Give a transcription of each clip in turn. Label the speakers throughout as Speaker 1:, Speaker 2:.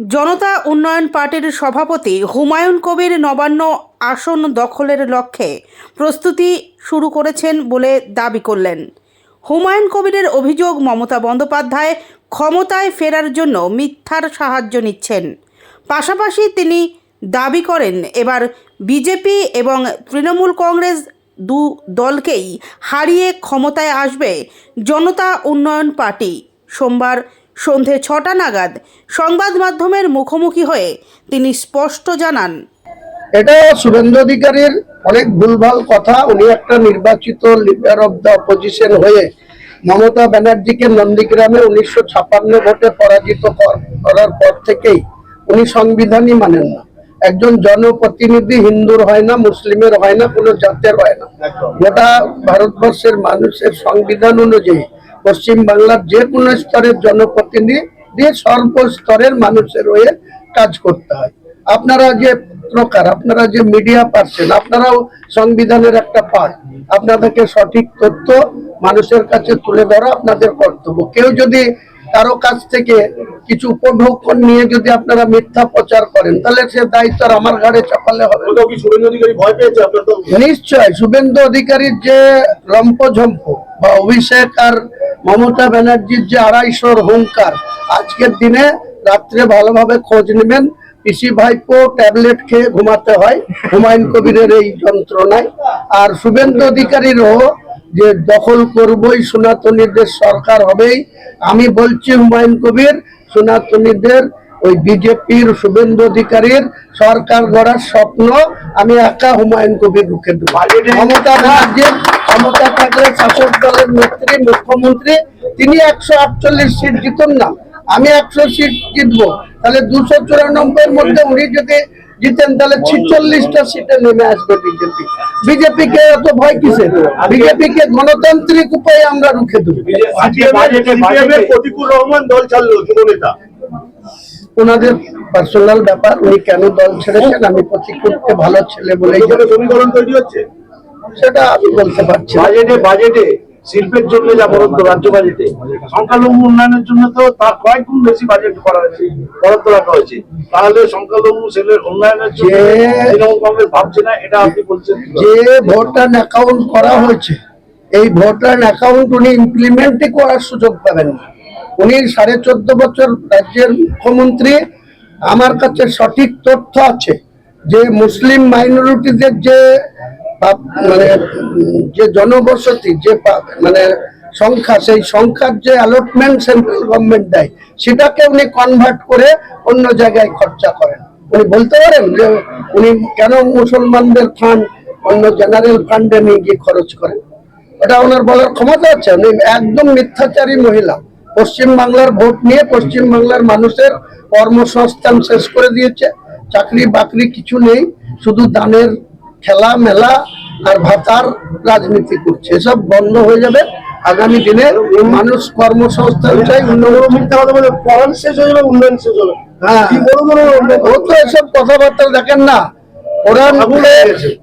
Speaker 1: জনতা উন্নয়ন পার্টির সভাপতি হুমায়ুন কবির নবান্ন আসন দখলের লক্ষ্যে প্রস্তুতি শুরু করেছেন বলে দাবি করলেন। হুমায়ুন কবিরের অভিযোগ মমতা বন্দ্যোপাধ্যায় ক্ষমতায় ফেরার জন্য মিথ্যার সাহায্য নিচ্ছেন। পাশাপাশি তিনি দাবি করেন, এবার বিজেপি এবং তৃণমূল কংগ্রেস দু দলকেই হারিয়ে ক্ষমতায় আসবে জনতা উন্নয়ন পার্টি সোমবার সন্ধে ছটা নাগাদ সংবাদ মাধ্যমের মুখোমুখি হয়ে তিনি স্পষ্ট জানান।
Speaker 2: এটা শুভেন্দু অধিকারীর অনেক ভুলভাল কথা। উনি একটা নির্বাচিত লিডার অব দ্য অপোজিশন হয়ে মমতা ব্যানার্জিকে নন্দীগ্রামে উনিশশো ছাপান্ন ভোটে পরাজিত করার পর থেকেই উনি সংবিধানই মানেন না। একজন জনপ্রতিনিধি হিন্দুর হয় না মুসলিমের হয় না কোনো জাতের হয় না। গোটা ভারতবর্ষের মানুষের সংবিধান অনুযায়ী পশ্চিম বাংলার যে কোনো স্তরের জনপ্রতিনিধি সর্বস্তরের মানুষের হয়ে কাজ করতে হয়। আপনারা যে প্রকার, আপনারা যে মিডিয়া পাচ্ছেন, আপনারাও সংবিধানের একটা পার্ট আপনাদেরকে সঠিক তথ্য মানুষের কাছে তুলে ধরা আপনাদের কর্তব্য। কেউ যদি কারও কাছ থেকে কিছু উপঢৌকন নিয়ে যদি আপনারা মিথ্যা প্রচার করেন তাহলে সে দায়িত্ব আমার ঘাড়ে চাপালে হবে। নিশ্চয় শুভেন্দু অধিকারীর যে লম্পঝম্প বা অভিষেক আর মমতা ব্যানার্জির যে আড়াইশোর হুঙ্কার আজকের দিনে রাত্রে ভালোভাবে খোঁজ নেবেন। পিসি ভাইপো ট্যাবলেট খেয়ে ঘুমাতে হয়। হুমায়ুন কবিরের এই যন্ত্রণায়। আর শুভেন্দু অধিকারীরও যে দখল করবই সনাতনীদের সরকার হবেই। আমি বলছি হুমায়ুন কবির সনাতনীদের ওই বিজেপির শুভেন্দু অধিকারীর সরকার গড়ার স্বপ্ন আমি একা হুমায়ুন কবির রুখে দেবো মমতা ব্যানার্জির ক্ষমতা থাকলে শাসক দলের নেত্রী মুখ্যমন্ত্রী তিনি একশো আটচল্লিশ সিট জিতুন না। আমি একশো সিট জিতবো। তাহলে দুশো চুরানব্বই মধ্যে উনি যদি জিতেন তাহলে ছিচল্লিশটা সিটে নেমে আসবে বিজেপি। বিজেপি কে এত ভয় কিসের? বিজেপি কে গণতান্ত্রিক উপায়ে আমরা রুখে দেবো।
Speaker 3: প্রতিকুল রহমান দল ছাড়লো যুব নেতা
Speaker 2: ওনাদের পার্সোনাল ব্যাপার উনি কেন দল ছেড়েছেন? আমি প্রতিকূলকে ভালো ছেলে বলেই জানি।
Speaker 3: সমীকরণ তৈরি হচ্ছে?
Speaker 2: সেটা আমি বলতে পারছি।
Speaker 4: বাজেটে বাজেটে শিল্পের জন্য যা বরাদ্দ রাজ্য বাজেটে সংখ্যালঘু উন্নয়নের জন্য তো তার কয়েক গুণ বেশি বাজেট করা হয়েছে বরাদ্দ রাখা হয়েছে। তাহলে সংখ্যালঘু ছেলের উন্নয়নের জন্য তৃণমূল কংগ্রেস ভাবছে না এটা আপনি বলছেন
Speaker 2: যে ভোটার অ্যাকাউন্ট করা হয়েছে এই ভোটার অ্যাকাউন্ট উনি ইমপ্লিমেন্টই করার সুযোগ পাবেন না। উনি সাড়ে চোদ্দ বছর রাজ্যের মুখ্যমন্ত্রী আমার কাছে সঠিক তথ্য আছে যে মুসলিম মাইনরিটিদের যে মানে যে জনবসতি, যে মানে সংখ্যা, সেই সংখ্যার যে অ্যালটমেন্ট সেন্ট্রাল গভর্নমেন্ট দেয়, সেটাকে উনি কনভার্ট করে অন্য জায়গায় খরচা করেন। উনি বলতে পারেন যে উনি কেন মুসলমানদের ফান্ড অন্য জেনারেল ফান্ডে নিয়ে গিয়ে খরচ করেন? এটা ওনার বলার ক্ষমতা আছে। উনি একদম মিথ্যাচারী মহিলা। পশ্চিম বাংলার ভোট নিয়ে পশ্চিম বাংলার মানুষের কর্মসংস্থান শেষ করে দিয়েছে। চাকরি বাকরি কিছু নেই। শুধু দানের খেলা মেলা আর ভাতার রাজনীতি করছে। এসব বন্ধ হয়ে যাবে। আগামী দিনে মানুষ কর্মসংস্থান চাই।
Speaker 3: পড়ান শেষ হয়ে যাবে উন্নয়ন শেষ হবে
Speaker 2: হ্যাঁ। ও তো এসব কথাবার্তা দেখেন না।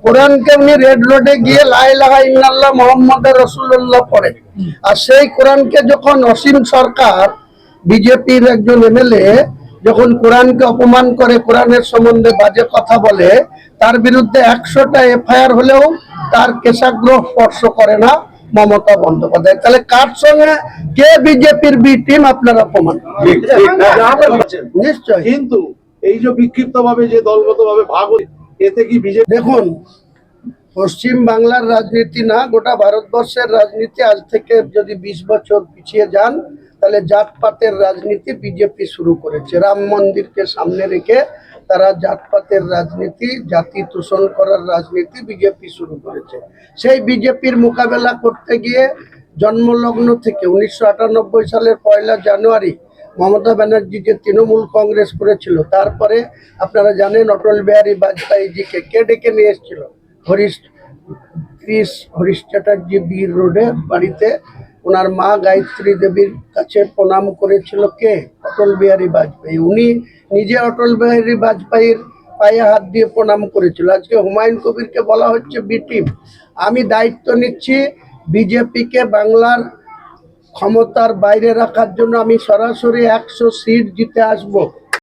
Speaker 2: কোরআনকে উনি রেড রোডে গিয়ে ইন্নাল্লাহ মোহাম্মদ রসুল্লাহ পড়ে। আর সেই কোরআনকে যখন অসীম সরকার বিজেপির একজন এমএলএ যখন কোরআনকে অপমান করে কোরআনের সম্বন্ধে বাজে কথা বলে তার বিরুদ্ধে একশোটা এফআইআর হলেও তার কেশাগ্রহ স্পর্শ করে না মমতা বন্দ্যোপাধ্যায় তাহলে কার সঙ্গে কে বিজেপির বি টিম আপনারা প্রমাণ করুন।
Speaker 4: ঠিক ঠিক না, আপনি বলছেন।
Speaker 2: নিশ্চয়
Speaker 4: কিন্তু এই যে বিক্ষিপ্ত ভাবে যে দলগত ভাবে ভাগ এতে কি বিজেপি
Speaker 2: দেখুন পশ্চিম বাংলার রাজনীতি না গোটা ভারতবর্ষের রাজনীতি আজ থেকে যদি বিশ বছর পিছিয়ে যান তাহলে জাতপাতের রাজনীতি বিজেপি শুরু করেছে। রাম মন্দিরকে সামনে রেখে তারা জাতপাতের রাজনীতি, জাতি তোষণ করার রাজনীতি বিজেপি শুরু করেছে। সেই বিজেপির মোকাবেলা করতে গিয়ে জন্মলগ্ন থেকে উনিশশো আটানব্বই সালের পয়লা জানুয়ারি মমতা ব্যানার্জি যে তৃণমূল কংগ্রেস করেছিল। তারপরে আপনারা জানেন অটল বিহারী বাজপেয়ীজিকে কে ডেকে নিয়ে এসেছিল? হরিশ ক্রিস হরিশ চ্যাটার্জি বীর রোডে বাড়িতে ওনার মা গায়ত্রী দেবীর কাছে প্রণাম করেছিল কে? অটল বিহারী বাজপেয়ী। উনি নিজে অটল বিহারী বাজপেয়ীর পায়ে হাত দিয়ে প্রণাম করেছিল। আজকে হুমায়ুন কবিরকে বলা হচ্ছে বি টিম। আমি দায়িত্ব নিচ্ছি বিজেপিকে বাংলার ক্ষমতার বাইরে রাখার জন্য আমি সরাসরি একশো সিট জিতে আসব।